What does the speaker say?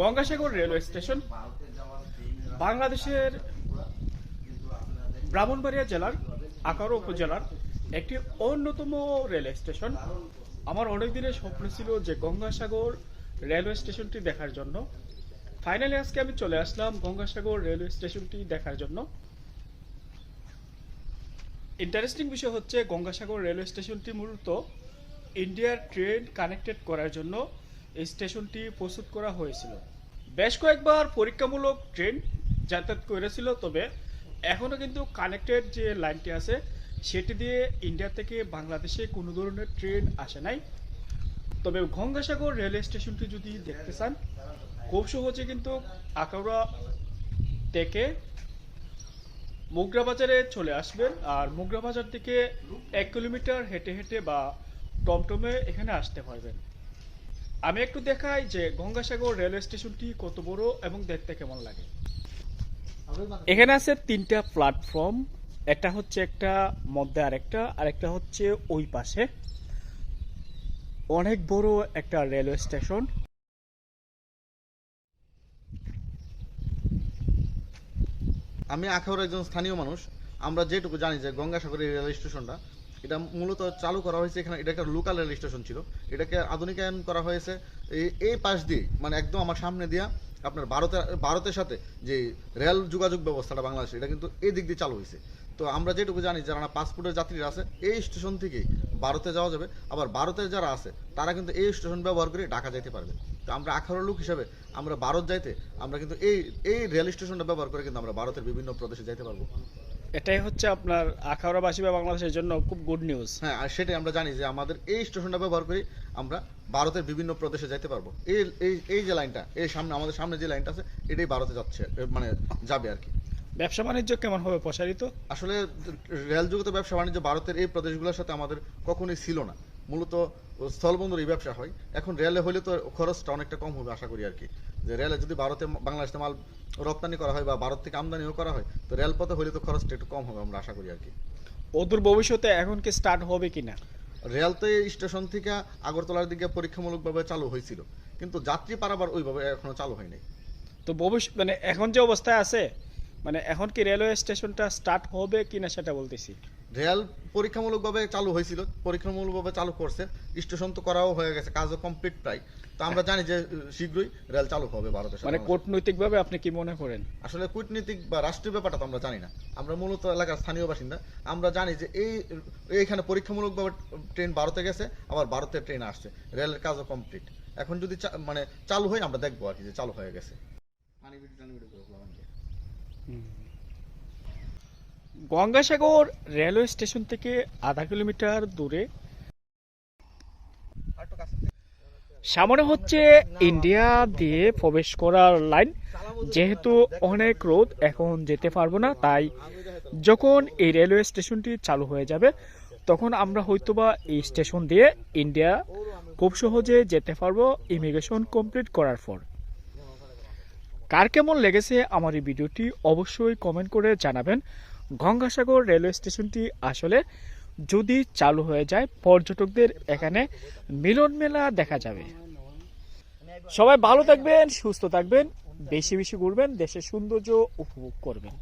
Gangasagar railway station, বাংলাদেশের ব্রাহ্মণবাড়িয়া জেলার আকারো উপজেলার একটি অন্যতম রেলওয়ে স্টেশন। আমার অনেক দিনের স্বপ্ন ছিল যে গঙ্গাসাগর রেলওয়ে স্টেশনটি দেখার জন্য। ফাইনালি আজকে আমি চলে আসলাম গঙ্গাসাগর রেলওয়ে স্টেশনটি দেখার জন্য। ইন্টারেস্টিং বিষয় হচ্ছে গঙ্গাসাগর রেলওয়ে স্টেশনটি মূলত ইন্ডিয়ার ট্রেন কানেক্টেড করার জন্য স্টেশনটি প্রস্তুত করা হয়েছিল। বেশ কয়েকবার পরীক্ষামূলক ট্রেন যাতায়াত করেছিল, তবে এখনও কিন্তু কানেক্টেড যে লাইনটি আছে, সেটি দিয়ে ইন্ডিয়া থেকে বাংলাদেশে কোনো ধরনের ট্রেন আসে নাই। তবে গঙ্গাসাগর রেলওয়ে স্টেশনটি যদি দেখতে চান, খুব সহজে কিন্তু আকাউড়া থেকে মুগরা বাজারে চলে আসবেন, আর মুগরা বাজার থেকে এক কিলোমিটার হেঁটে হেঁটে বা টমটমে এখানে আসতে পারবেন। আমি একটু দেখাই যে গঙ্গাসাগর রেলওয়ে স্টেশনটি কত বড় এবং দেখতে কেমন লাগে। এখানে আছে তিনটা প্ল্যাটফর্ম, একটা হচ্ছে একটা মধ্যে আরেকটা আরেকটা হচ্ছে ওই পাশে। অনেক বড় একটা রেলওয়ে স্টেশন। আমি আখাউড়ার একজন স্থানীয় মানুষ। আমরা যেটুকু জানি যে গঙ্গাসাগরের রেলওয়ে স্টেশনটা এটা মূলত চালু করা হয়েছে এখানে, এটা একটা লোকাল রেল স্টেশন ছিল। এটাকে আধুনিকায়ন করা হয়েছে। এই পাশ দিয়ে মানে একদম আমার সামনে দিয়া আপনার ভারতের ভারতের সাথে যে রেল যোগাযোগ ব্যবস্থাটা বাংলাদেশে, এটা কিন্তু এই দিক দিয়ে চালু হয়েছে। তো আমরা যেটুকু জানি, যারা পাসপোর্টের যাত্রীরা আছে, এই স্টেশন থেকে ভারতে যাওয়া যাবে। আবার ভারতের যারা আছে, তারা কিন্তু এই স্টেশন ব্যবহার করে ঢাকা যাইতে পারবে। তো আমরা আখাউড়ার লোক হিসাবে আমরা ভারত যাইতে, আমরা কিন্তু এই এই রেল স্টেশনটা ব্যবহার করে কিন্তু আমরা ভারতের বিভিন্ন প্রদেশে যাইতে পারব। এটাই হচ্ছে আপনার আখাউড়াবাসী বা বাংলাদেশের জন্য খুব গুড নিউজ হ্যাঁ আর সেটাই আমরা জানি যে আমাদের এই স্টেশনটা ব্যবহার করে আমরা ভারতের বিভিন্ন প্রদেশে যাইতে পারব। এই এই এই যে লাইনটা এই সামনে আমাদের সামনে যে লাইনটা আছে এটাই ভারতে যাচ্ছে মানে যাবে আর কি। ব্যবসা বাণিজ্য কেমন হবে প্রসারিত? আসলে রেল জগতে ব্যবসা বাণিজ্য ভারতের এই প্রদেশগুলোর সাথে আমাদের কখনোই ছিল না। মূলত স্থলবন্দর এই ব্যবসা হয়। এখন রেলে হলে তো খরচটা অনেকটা কম হবে আশা করি আর কি। যে রেলে যদি ভারতে বাংলাদেশে মাল রপ্তানি করা হয় বা ভারত থেকে আমদানিও করা হয় তো রেলপথে হলে তো খরচটা একটু কম হবে আমরা আশা করি আর কি। অদূর ভবিষ্যতে এখন কি স্টার্ট হবে কিনা? রেল তো এই স্টেশন থেকে আগরতলার দিকে পরীক্ষামূলকভাবে চালু হয়েছিল। কিন্তু যাত্রী পারাবার ওইভাবে এখনও চালু হয়নি। তো ভবিষ্যৎ মানে এখন যে অবস্থায় আছে মানে এখন কি রেলওয়ে স্টেশনটা স্টার্ট হবে কিনা সেটা বলতেছি। রেল পরীক্ষামূলকভাবে চালু হয়েছিল পরীক্ষামূলকভাবে চালু করছে স্টেশন তো করাও হয়ে গেছে কাজও কমপ্লিট প্রায়। তো আমরা জানি যে শীঘ্রই রেল চালু হবে ভারতের মানে। কূটনৈতিকভাবে আপনি কি মনে করেন? আসলে কূটনীতিক বা রাষ্ট্রীয় ব্যাপারটা তো আমরা জানি না। আমরা মূলত এলাকার স্থানীয় বাসিন্দা। আমরা জানি যে এই এইখানে পরীক্ষামূলকভাবে ট্রেন ভারতে গেছে আবার ভারতের ট্রেন আসছে। রেলের কাজও কমপ্লিট এখন যদি চা- মানে চালু হয় আমরা দেখব আর কি যে চালু হয়ে গেছে। গঙ্গাসাগর রেলওয়ে স্টেশন থেকে আধা কিলোমিটার দূরে। সামনে হচ্ছে ইন্ডিয়া দিয়ে প্রবেশ করার লাইন। যেহেতু অনেক রোদ, এখন যেতে পারব না, তাই যখন এই রেলওয়ে স্টেশনটি চালু হয়ে যাবে, তখন আমরা হয়তোবা এই স্টেশন দিয়ে ইন্ডিয়া খুব সহজে যেতে পারব ইমিগ্রেশন কমপ্লিট করার পর। কার কেমন লেগেছে আমার এই ভিডিওটি অবশ্যই কমেন্ট করে জানাবেন। গঙ্গাসাগর রেলওয়ে স্টেশনটি আসলে যদি চালু হয়ে যায়, পর্যটকদের এখানে মিলন মেলা দেখা যাবে। সবাই ভালো থাকবেন, সুস্থ থাকবেন, বেশি বেশি ঘুরবেন, দেশের সৌন্দর্য উপভোগ করবেন।